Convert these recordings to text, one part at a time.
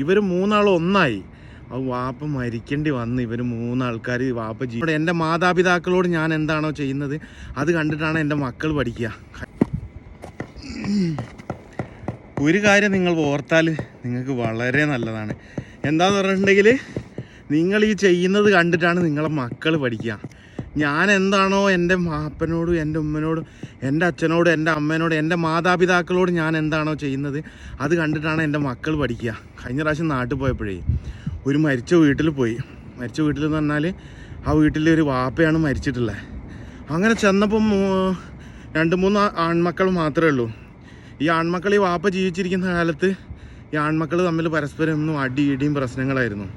ഇവർ മൂന്നാളും ഒന്നായി. അത് വാപ്പ മരിക്കേണ്ടി വന്ന് ഇവർ മൂന്നാൾക്കാർ വാപ്പ ജീവ എന്റെ മാതാപിതാക്കളോട് ഞാൻ എന്താണോ ചെയ്യുന്നത് അത് കണ്ടിട്ടാണ് എന്റെ മക്കൾ പഠിക്കുക. ഒരു കാര്യം നിങ്ങൾ ഓർത്താൽ നിങ്ങൾക്ക് വളരെ നല്ലതാണ്. എന്താന്ന് പറഞ്ഞിട്ടുണ്ടെങ്കിൽ നിങ്ങൾ ഈ ചെയ്യുന്നത് കണ്ടിട്ടാണ് നിങ്ങളെ മക്കൾ പഠിക്കുക. ഞാൻ എന്താണോ എന്റെ മാപ്പനോടും എന്റെ ഉമ്മനോടും എന്റെ അച്ഛനോടും എന്റെ അമ്മേനോടും എന്റെ മാതാപിതാക്കളോട് ഞാൻ എന്താണോ ചെയ്യുന്നത് അത് കണ്ടിട്ടാണ് എന്റെ മക്കൾ പഠിക്കുക. കഴിഞ്ഞ പ്രാവശ്യം നാട്ടിൽ പോയപ്പോഴേ ഒരു മരിച്ച വീട്ടിൽ പോയി. മരിച്ച വീട്ടിൽ എന്ന് പറഞ്ഞാൽ ആ വീട്ടിൽ ഒരു വാപ്പയാണ് മരിച്ചിട്ടുള്ളത്. അങ്ങനെ ചെന്നപ്പം രണ്ട് മൂന്ന് ആൺമക്കൾ മാത്രമേ ഉള്ളൂ. ഈ ആൺമക്കൾ ഈ വാപ്പ ജീവിച്ചിരിക്കുന്ന കാലത്ത് ഈ ആൺമക്കൾ തമ്മിൽ പരസ്പരം ഒന്നും അടി ഇടിയും പ്രശ്നങ്ങളായിരുന്നു.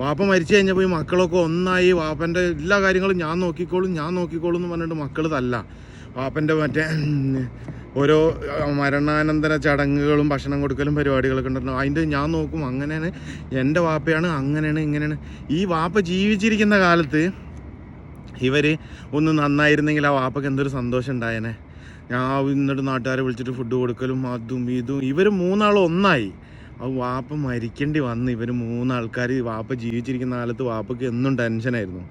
വാപ്പ മരിച്ചു കഴിഞ്ഞപ്പോൾ ഈ മക്കളൊക്കെ ഒന്നായി. വാപ്പന്റെ എല്ലാ കാര്യങ്ങളും ഞാൻ നോക്കിക്കോളും ഞാൻ നോക്കിക്കോളും എന്ന് പറഞ്ഞിട്ട് മക്കൾ തല്ല വാപ്പന്റെ മറ്റേ ഓരോ മരണാനന്തര ചടങ്ങുകളും ഭക്ഷണം കൊടുക്കലും പരിപാടികളൊക്കെ ഉണ്ടല്ലോ അതിന്റെ ഞാൻ നോക്കും അങ്ങനെയാണ് എന്റെ വാപ്പയാണ് അങ്ങനെയാണ് ഇങ്ങനെയാണ്. ഈ വാപ്പ ജീവിച്ചിരിക്കുന്ന കാലത്ത് ഇവർ ഒന്ന് നന്നായിരുന്നെങ്കിൽ ആ വാപ്പയ്ക്ക് എന്തൊരു സന്തോഷം ഉണ്ടായേനെ. ഞാൻ ഇന്നിട്ട് നാട്ടുകാരെ വിളിച്ചിട്ട് ഫുഡ് കൊടുക്കലും അതും ഇതും. ഇവർ മൂന്നാളും ഒന്നായി. അത് വാപ്പ മരിക്കേണ്ടി വന്ന്. ഇവർ മൂന്നാൾക്കാർ വാപ്പ ജീവിച്ചിരിക്കുന്ന കാലത്ത് വാപ്പക്ക് എന്നും ടെൻഷനായിരുന്നു.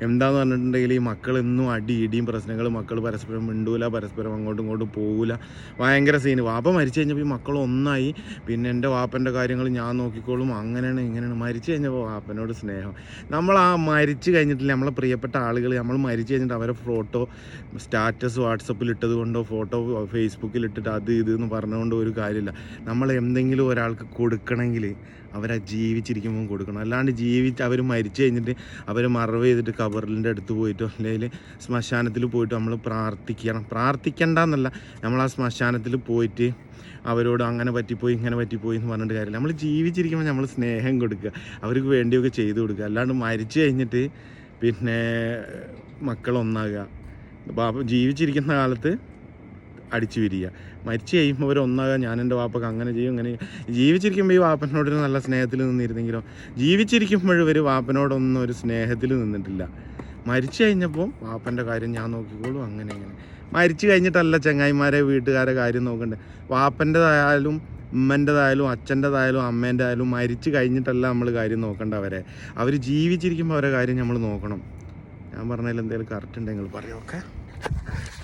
എന്താന്ന് പറഞ്ഞിട്ടുണ്ടെങ്കിൽ ഈ മക്കൾ എന്നും അടി ഇടിയും പ്രശ്നങ്ങൾ മക്കൾ പരസ്പരം മിണ്ടൂല പരസ്പരം അങ്ങോട്ടും ഇങ്ങോട്ടും പോകൂല ഭയങ്കര സീന് വാപ്പ മരിച്ചു കഴിഞ്ഞപ്പോൾ ഈ മക്കൾ ഒന്നായി. പിന്നെ എന്റെ വാപ്പന്റെ കാര്യങ്ങൾ ഞാൻ നോക്കിക്കോളും. അങ്ങനെയാണ് ഇങ്ങനെയാണ്. മരിച്ചു കഴിഞ്ഞപ്പോൾ വാപ്പനോട് സ്നേഹം. നമ്മൾ ആ മരിച്ചു കഴിഞ്ഞിട്ടില്ല. നമ്മളെ പ്രിയപ്പെട്ട ആളുകൾ നമ്മൾ മരിച്ചു കഴിഞ്ഞിട്ട് അവരെ ഫോട്ടോ സ്റ്റാറ്റസ് വാട്സപ്പിൽ ഇട്ടത് കൊണ്ടോ ഫോട്ടോ ഫേസ്ബുക്കിൽ ഇട്ടിട്ട് അത് ഇത് എന്ന് പറഞ്ഞുകൊണ്ട് ഒരു കാര്യമില്ല. നമ്മൾ എന്തെങ്കിലും ഒരാൾക്ക് കൊടുക്കണമെങ്കിൽ അവരെ ജീവിച്ചിരിക്കുമ്പോൾ കൊടുക്കണം. അല്ലാണ്ട് ജീവിച്ച് അവർ മരിച്ചു കഴിഞ്ഞിട്ട് അവർ മറവ് ചെയ്തിട്ട് കബറിന്റെ അടുത്ത് പോയിട്ടോ അല്ലെങ്കിൽ ശ്മശാനത്തിൽ പോയിട്ട് നമ്മൾ പ്രാർത്ഥിക്കണം. പ്രാർത്ഥിക്കണ്ടെന്നല്ല നമ്മൾ ആ ശ്മശാനത്തിൽ പോയിട്ട് അവരോട് അങ്ങനെ പറ്റിപ്പോയി ഇങ്ങനെ പറ്റിപ്പോയി എന്ന് പറഞ്ഞിട്ട് കാര്യമില്ല. നമ്മൾ ജീവിച്ചിരിക്കുമ്പോൾ നമ്മൾ സ്നേഹം കൊടുക്കുക അവർക്ക് വേണ്ടിയൊക്കെ ചെയ്തു കൊടുക്കുക. അല്ലാണ്ട് മരിച്ചു കഴിഞ്ഞിട്ട് പിന്നെ മക്കളൊന്നാകുക. ബാപ്പ ജീവിച്ചിരിക്കുന്ന കാലത്ത് അടിച്ചു വിരിയുക മരിച്ചു കഴിയുമ്പോൾ അവർ ഒന്നാകുക ഞാൻ എന്റെ വാപ്പക്ക് അങ്ങനെ ചെയ്യും അങ്ങനെ ജീവിച്ചിരിക്കുമ്പോൾ ഈ വാപ്പനോട് ഒരു നല്ല സ്നേഹത്തിൽ നിന്നിരുന്നെങ്കിലോ? ജീവിച്ചിരിക്കുമ്പോഴും ഇവർ വാപ്പനോടൊന്നും ഒരു സ്നേഹത്തിൽ നിന്നിട്ടില്ല. മരിച്ചു കഴിഞ്ഞപ്പോൾ വാപ്പന്റെ കാര്യം ഞാൻ നോക്കിക്കോളും അങ്ങനെ ഇങ്ങനെ. മരിച്ചു കഴിഞ്ഞിട്ടല്ല ചങ്ങായിമാരെ വീട്ടുകാരെ കാര്യം നോക്കണ്ടേ. വാപ്പന്റെതായാലും ഉമ്മന്റെതായാലും അച്ഛന്റെതായാലും അമ്മേന്റെ ആയാലും മരിച്ചു കഴിഞ്ഞിട്ടല്ല നമ്മൾ കാര്യം നോക്കണ്ടവരെ അവർ ജീവിച്ചിരിക്കുമ്പോൾ അവരെ കാര്യം നമ്മൾ നോക്കണം. ഞാൻ പറഞ്ഞതിൽ എന്തെങ്കിലും കറക്റ്റ് ഉണ്ടെങ്കിൽ പറയും ഓക്കെ